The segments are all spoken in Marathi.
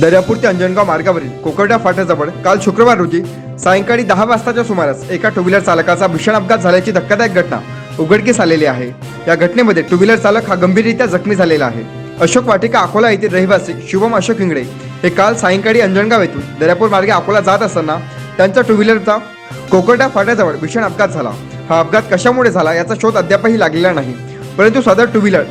दर्यापूर ते अंजनगाव मार्गावरील कोकर्डा फाट्याजवळ काल शुक्रवार रोजी सायंकाळी दहा वाजताच्या सुमारास एका टू व्हीलर चालकाचा भीषण अपघात झाल्याची धक्कादायक घटना उघडकीस आलेली आहे. या घटनेमध्ये टू व्हीलर चालक हा गंभीररित्या जखमी झालेला आहे. अशोक वाटिका अकोला येथील रहिवासी शुभम अशोक इंगडे हे काल सायंकाळी अंजनगाव येथून दर्यापूर मार्गे अकोला जात असताना त्यांच्या टू व्हीलरचा कोकर्डा फाट्याजवळ भीषण अपघात झाला. हा अपघात कशामुळे झाला याचा शोध अद्यापही लागलेला नाही. परंतु सदर टू व्हीलर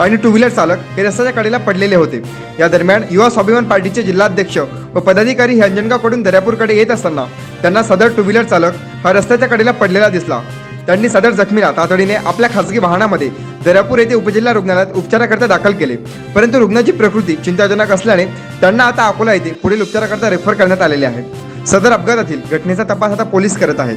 आणि टू व्हीलर चालक हे रस्त्याच्या कडेला पडलेले होते. या दरम्यान युवा स्वाभिमान पार्टीचे जिल्हाध्यक्ष व पदाधिकारी हे अंजनगावकडून दर्यापूरकडे येत असताना त्यांना सदर टू व्हीलर चालक हा रस्त्याच्या कडेला पडलेला दिसला. त्यांनी सदर जखमीला तातडीने आपल्या खासगी वाहनामध्ये दर्यापूर येथे उपजिल्हा रुग्णालयात उपचाराकरता दाखल केले. परंतु रुग्णाची प्रकृती चिंताजनक असल्याने त्यांना आता अकोला येथे पुढील उपचाराकरता रेफर करण्यात आलेले आहे. सदर अपघातातील घटनेचा तपास आता पोलीस करत आहेत.